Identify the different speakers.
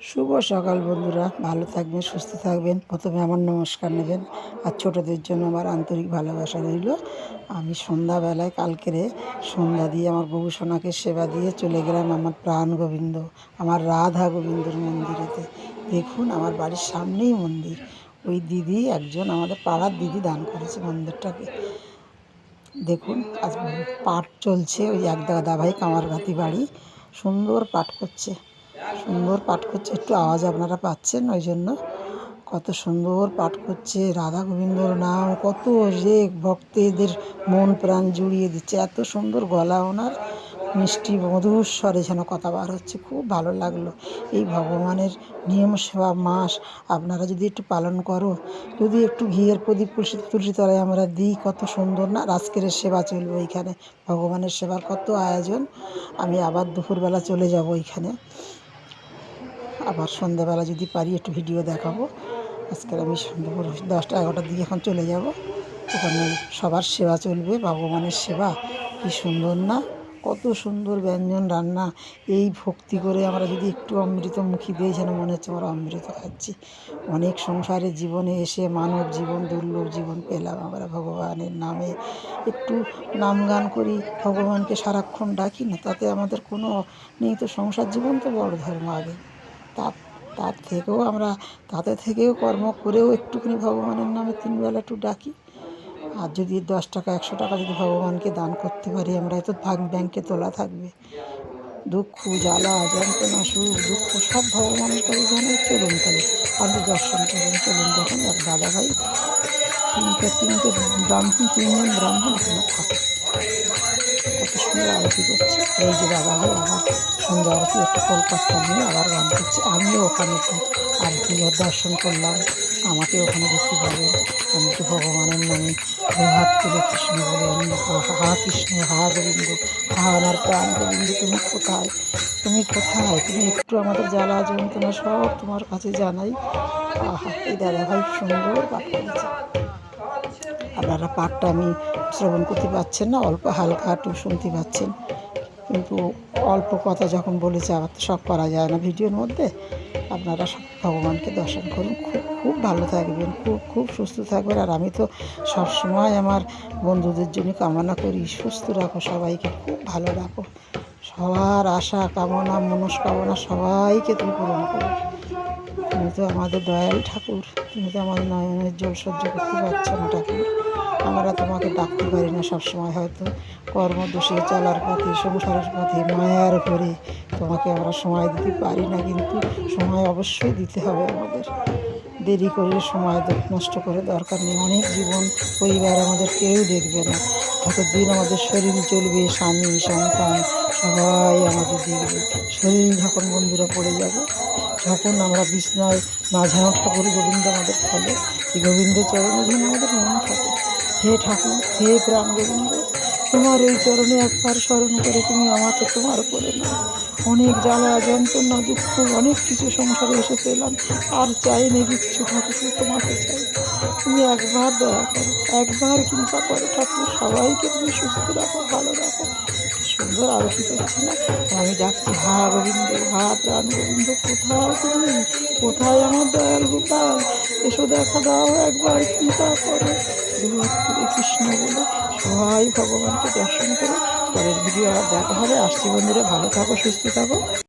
Speaker 1: শুভ সকাল বন্ধুরা, ভালো থাকবেন, সুস্থ থাকবেন। প্রথমে আমার নমস্কার নেবেন। আর ছোটদের জন্য আমার আন্তরিক ভালোবাসা রইল। আমি সন্ধ্যাবেলায়, কালকেরে সন্ধ্যা দিয়ে আমার বহু সোনাকে সেবা দিয়ে চলে গেলাম আমার প্রাণ গোবিন্দ, আমার রাধা গোবিন্দর মন্দিরেতে। দেখুন, আমার বাড়ির সামনেই মন্দির। ওই দিদি একজন আমাদের পাড়ার দিদি দান করেছে মন্দিরটাকে। দেখুন, আজ পাঠ চলছে, ওই এক দাদা ভাই কামারগাতি বাড়ি। সুন্দর পাঠ করছে। সুন্দর পাঠ করছে। একটু আওয়াজ আপনারা পাচ্ছেন ওই জন্য কত সুন্দর পাঠ করছে রাধা গোবিন্দর নাম। কত যে ভক্তদের মন প্রাণ জুড়িয়ে দিচ্ছে। এত সুন্দর গলা ওনার। মিষ্টি মধুর স্বরে যেন কথা বার হচ্ছে। খুব ভালো লাগল। এই ভগবানের নিয়ম সেবা মাস আপনারা যদি একটু পালন করো। যদি একটু ঘিয়ের প্রদীপ, তুলসী তুলসী তলায় আমরা দিই, কত সুন্দর না? আজকের সেবা চলবে ওইখানে। ভগবানের সেবার কত আয়োজন। আমি আবার দুপুরবেলা চলে যাব ওইখানে। আবার সন্ধ্যাবেলা যদি পারি একটু ভিডিও দেখাবো। আজকের আমি দুপুর দশটা এগারোটার দিকে এখন চলে যাব। ওখানে সবার সেবা চলবে, ভগবানের সেবা। কী সুন্দর না? কত সুন্দর ব্যঞ্জন রান্না। এই ভক্তি করে আমরা যদি একটু অমৃত মুখী যেন মনে হচ্ছে আমরা অমৃত খাচ্ছি। অনেক সংসারের জীবনে এসে মানব জীবন, দুর্লভ জীবন পেলাম আমরা ভগবানের নামে। একটু নাম গান করি, ভগবানকে সারাক্ষণ ডাকি না, তাতে আমাদের কোনো নেই। তো সংসার জীবন তো বড় ধর্ম আগে। তার তার থেকেও আমরা তাতে থেকেও কর্ম করেও একটুখানি ভগবানের নামে তিনবেলা একটু ডাকি। আর যদি দশ টাকা, একশো টাকা যদি ভগবানকে দান করতে পারি, আমরা এত ভাগ ব্যাংকে তোলা থাকবে। দুঃখ, জ্বালা, যন্ত্রণা, সুখ, দুঃখ, সব ভগবানের কাছে জানে চলুন তাহলে। আপনি দর্শন করুন, চলুন দেখুন, এক দাদা ভাই তিনটে তিনটে ব্রাহ্মণ, তিনজন ব্রাহ্মণ এখানে থাকে। কত সুন্দর আরতি করছে। এই যে দাদা ভাই আবার সন্ধ্যা আরতি একটু কলকাতা নিয়ে আবার গান করছে। আমিও ওখানে আরতি দর্শন করলাম। আমাকে ওখানে দেখতে পাবেন আমি একটু ভগবানের নামে হাত তুলে কৃষ্ণ বলে আমি হা কৃষ্ণ, হা গোবিন্দ, হা আমার প্রাণ গোবিন্দ, তুমি কোথায়? তুমি কোথায়? তুমি একটু আমাদের জ্বালা যন্ত্রণা সব তোমার কাছে জানাই। আহা, এই দাদা ভাই সুন্দর পাঠ করেছে। আপনারা পাঠটা আমি শ্রবণ করতে পারছেন না, অল্প হালকা একটু শুনতে পাচ্ছেন। কিন্তু অল্প কথা যখন বলেছে, আবার সব করা যায় না ভিডিওর মধ্যে। আপনারা সব ভগবানকে দর্শন করুন। খুব খুব ভালো থাকবেন, খুব খুব সুস্থ থাকবেন। আর আমি তো সবসময় আমার বন্ধুদের জন্য কামনা করি, সুস্থ রাখো সবাইকে, খুব ভালো রাখো। সবার আশা, কামনা, মনস্কামনা সবাইকে তুমি পূরণ করো। তুমি তো আমাদের দয়াল ঠাকুর, তুমি তো আমাদের নয়নের জল সহ্য করতে পারছ না ঠাকুর। আমরা তোমাকে ডাকতে পারি না সবসময়, হয়তো কর্ম কর্মদোষে চলার পথে, সংসারের পথে, মায়ার ঘরে তোমাকে আমরা সময় দিতে পারি না, কিন্তু সময় অবশ্যই দিতে হবে আমাদের। দেরি করে সময় নষ্ট করে দরকার নেই। অনেক জীবন পরিবার আমাদের কেউ দেখবে না। দিন আমাদের শরীর চলবে স্বামী, সন্তান, সবাই আমাদের দেখবে। শরীর যখন বন্ধুরা পড়ে যাবে যখন আমরা না যেন ঠাকুর গোবিন্দ আমাদের ফলে এই গোবিন্দ চরণে যেন আমাদের মন থাকে। হে ঠাকুর, হে প্রাণ গোবিন্দ, তোমার এই চরণে একবার স্মরণ করে তুমি আমাকে তোমার করে না অনেক জ্বালা, যন্ত্রণা, দুঃখ, অনেক কিছু সংসারে এসে পেলাম। আর চাই না কিচ্ছু ঠাকুর তোমাকে চাই। তুমি একবার দয়া করো, একবার কৃপা করো ঠাকুর, সবাইকে তুমি সুস্থ রাখো, ভালো রাখো। সুন্দর আলোকিত না? আমি ডাকছি হা গোবিন্দ, হা প্রাণ গোবিন্দ, কোথায় তুমি? কোথায় আমার দয়াল গোপাল? এসো দেখা দাও একবার কৃপা করো। বৃহত্তরে কৃষ্ণ বলে সবাই ভগবানকে দর্শন করো। পরের ভিডিও আবার দেখা হবে। আসছি বন্ধুরা, ভালো থাকো, সুস্থ থাকো।